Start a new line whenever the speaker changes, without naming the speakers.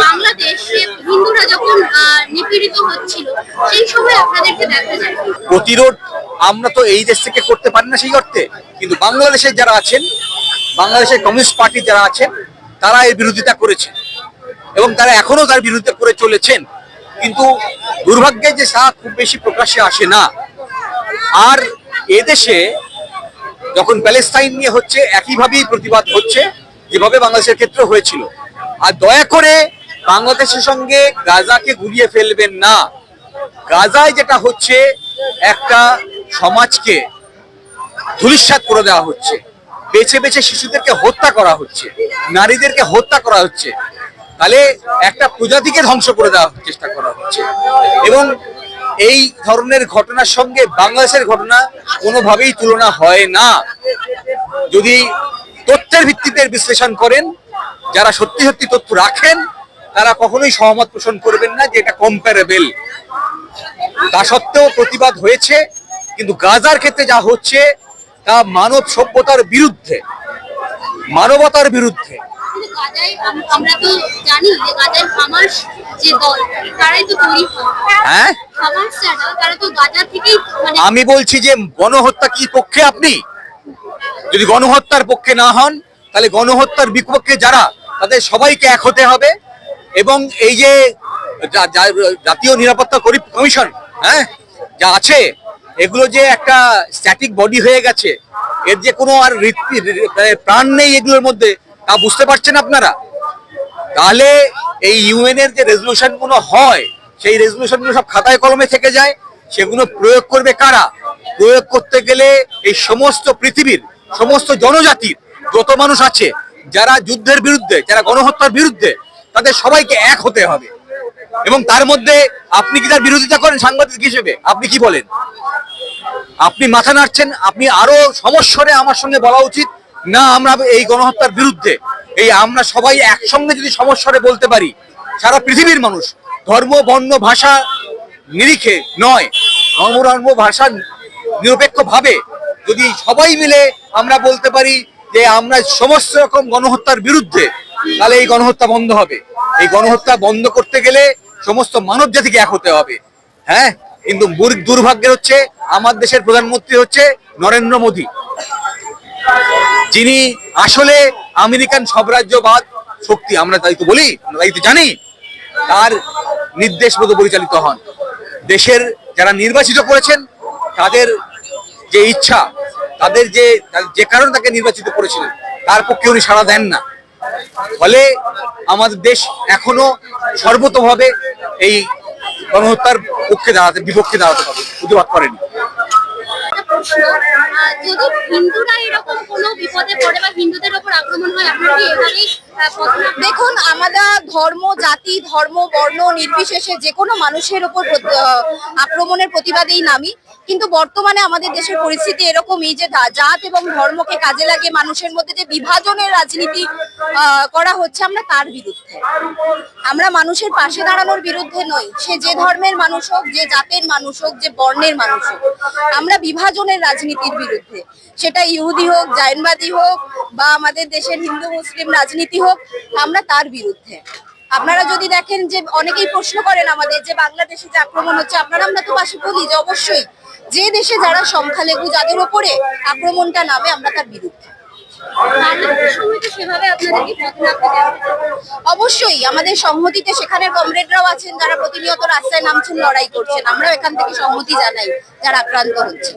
বাংলাদেশে হিন্দুরা যখন নিপীড়িত হচ্ছিল, সেই সময় আপনাদেরকে দেখা যায়।
প্রতিরোধ আমরা তো এই দেশ থেকে করতে পারি না সেই অর্থে। কিন্তু বাংলাদেশের যারা আছেন, বাংলাদেশের কমিউনিস্ট পার্টি যারা আছেন, তারা এর বিরোধিতা করেছেন। এবং তারা এখনও তার বিরোধিতা করে চলেছেন। কিন্তু দুর্ভাগ্যে যে তা খুব বেশি প্রকাশ্যে আসে না। আর এদেশে যখন প্যালেস্তাইন নিয়ে হচ্ছে, একইভাবেই প্রতিবাদ হচ্ছে, যেভাবে বাংলাদেশের ক্ষেত্রে হয়েছিল। আর দয়া করে বাংলাদেশের সঙ্গে গাজাকে গুলিয়ে ফেলবেন না। গাজায় যেটা হচ্ছে, একটা সমাজকে ধূলিসাৎ করে দেওয়া হচ্ছে। বেছে বেছে শিশুদেরকে হত্যা করা হচ্ছে, নারীদেরকে হত্যা করা হচ্ছে। তাহলে একটা প্রজাতিকে ধ্বংস করে দেওয়ার চেষ্টা করা হচ্ছে। এবং এই ধরনের ঘটনার সঙ্গে বাংলাদেশের ঘটনা কোনোভাবেই তুলনা হয় না। যদি তথ্যের ভিত্তিতে বিশ্লেষণ করেন, যারা সত্যি সত্যি তথ্য রাখেন তারা কখনোই সহমত পোষণ করবেন না যে এটা কম্পারেবল তা সত্ত্বেও প্রতিবাদ হয়েছে কিন্তু গাজার ক্ষেত্রে যা হচ্ছে তা মানব সভ্যতার বিরুদ্ধে মানবতার বিরুদ্ধে।
কিন্তু গাজায় আম- আমরা তো জানি যে গাজায় হামাস যে দল তারাই তো তৈরি হ্যাঁ। হামাস তারা তো গাজা থেকেই মানে
আমি বলছি যে গণহত্যা কি পক্ষে আপনি? যদি গণহত্যার পক্ষে না হন তাহলে গণহত্যার বিপক্ষে যারা তাদের সবাইকে এক হতে হবে। এবং এই যে জাতীয় নিরাপত্তা কমিশন হ্যাঁ যা আছে, এগুলো যে একটা স্ট্যাটিক বডি হয়ে গেছে, এর যে কোনো আর মানে প্রাণ নেই এগুলোর মধ্যে, তা বুঝতে পারছেন আপনারা? তাহলে এই ইউএন এর যে রেজলিউশনগুলো হয়, সেই রেজলিউশনগুলো সব খাতায় কলমে থেকে যায়, সেগুলো প্রয়োগ করবে কারা? প্রয়োগ করতে গেলে এই সমস্ত পৃথিবীর, সমস্ত জনজাতির যত মানুষ আছে, যারা যুদ্ধের বিরুদ্ধে, যারা গণহত্যার বিরুদ্ধে তাদের সবাইকে এক হতে হবে। এবং তার মধ্যে আপনি কি তার বিরোধিতা করেন সাংবাদিক হিসেবে? আপনি কি বলেন? আপনি মাথা নাড়ছেন, আপনি আরও সমস্যরে আমার সঙ্গে বলা উচিত, না আমরা এই গণহত্যার বিরুদ্ধে, এই আমরা সবাই একসঙ্গে যদি সমস্যরে বলতে পারি, সারা পৃথিবীর মানুষ ধর্ম, বর্ণ, ভাষা নিরিখে নয় ধর্ম ভাষা নিরপেক্ষ ভাবে যদি সবাই মিলে আমরা বলতে পারি যে আমরা সমস্ত রকম গণহত্যার বিরুদ্ধে তাহলে এই গণহত্যা বন্ধ হবে। এই গণহত্যা বন্ধ করতে গেলে সমস্ত মানব জাতিকে এক হতে হবে। হ্যাঁ? কিন্তু দুর্ভাগ্যের হচ্ছে, আমার দেশের প্রধানমন্ত্রী হচ্ছে নরেন্দ্র মোদী। যিনি আসলে আমেরিকান সাম্রাজ্যবাদ শক্তি, আমরা তাই তো বলি তাই তো জানি, তার নির্দেশ মতো পরিচালিত হন। দেশের যারা নির্বাচিত করেছেন, তাদের যে ইচ্ছা, তাদের যে যে কারণে তাকে নির্বাচিত করেছিলেন, তার পক্ষে উনি সাড়া দেন না। ফলে আমাদের দেশ এখনও সর্বতভাবে এই গণহত্যার পক্ষে দাঁড়াতে বিপক্ষে দাঁড়াতে পারে প্রতিবাদ করেনি
একটা প্রশ্ন আহ, যদি হিন্দুরা এরকম কোনো বিপদে পড়ে বা হিন্দুদের ওপর আক্রমণ হয় আপনারা কি এভাবেই আহ, পথ নামবেন?
দেখুন আমরা ধর্ম জাতি ধর্ম বর্ণ নির্বিশেষে যে কোনো মানুষের আহ, আক্রমণের প্রতিবাদেই নামি কিন্তু বর্তমানে আমাদের দেশের পরিস্থিতি এরকমই যে জাত এবং ধর্মকে কাজে লাগে মানুষের মধ্যে যে বিভাজনের রাজনীতি করা হচ্ছে আমরা তার বিরুদ্ধে। আমরা মানুষের পাশে দাঁড়ানোর বিরুদ্ধে নই। সে যে ধর্মের মানুষ হোক, যে জাতের মানুষ হোক, যে বর্ণের মানুষ হোক, আমরা বিভাজনের রাজনীতির বিরুদ্ধে। সেটা ইহুদি হোক জায়নবাদী হোক বা আমাদের দেশের হিন্দু, মুসলিম রাজনীতি হোক, আমরা তার বিরুদ্ধে। আপনারা যদি দেখেন যে অনেকেই প্রশ্ন করেন আমাদের যে বাংলাদেশে যে আক্রমণ হচ্ছে, আপনারা আমরা তো পাশে বলি যে অবশ্যই যে দেশে যারা সংখ্যালঘু যাদের ওপরে আক্রমণটা নামে, আমরা তার বিরুদ্ধে। অবশ্যই, আমাদের সংহতিতে সেখানের কমরেডরাও আছেন, যারা প্রতিনিয়ত রাস্তায় নামছেন, লড়াই করছেন আমরাও এখান থেকে সংহতি জানাই, যারা আক্রান্ত হচ্ছে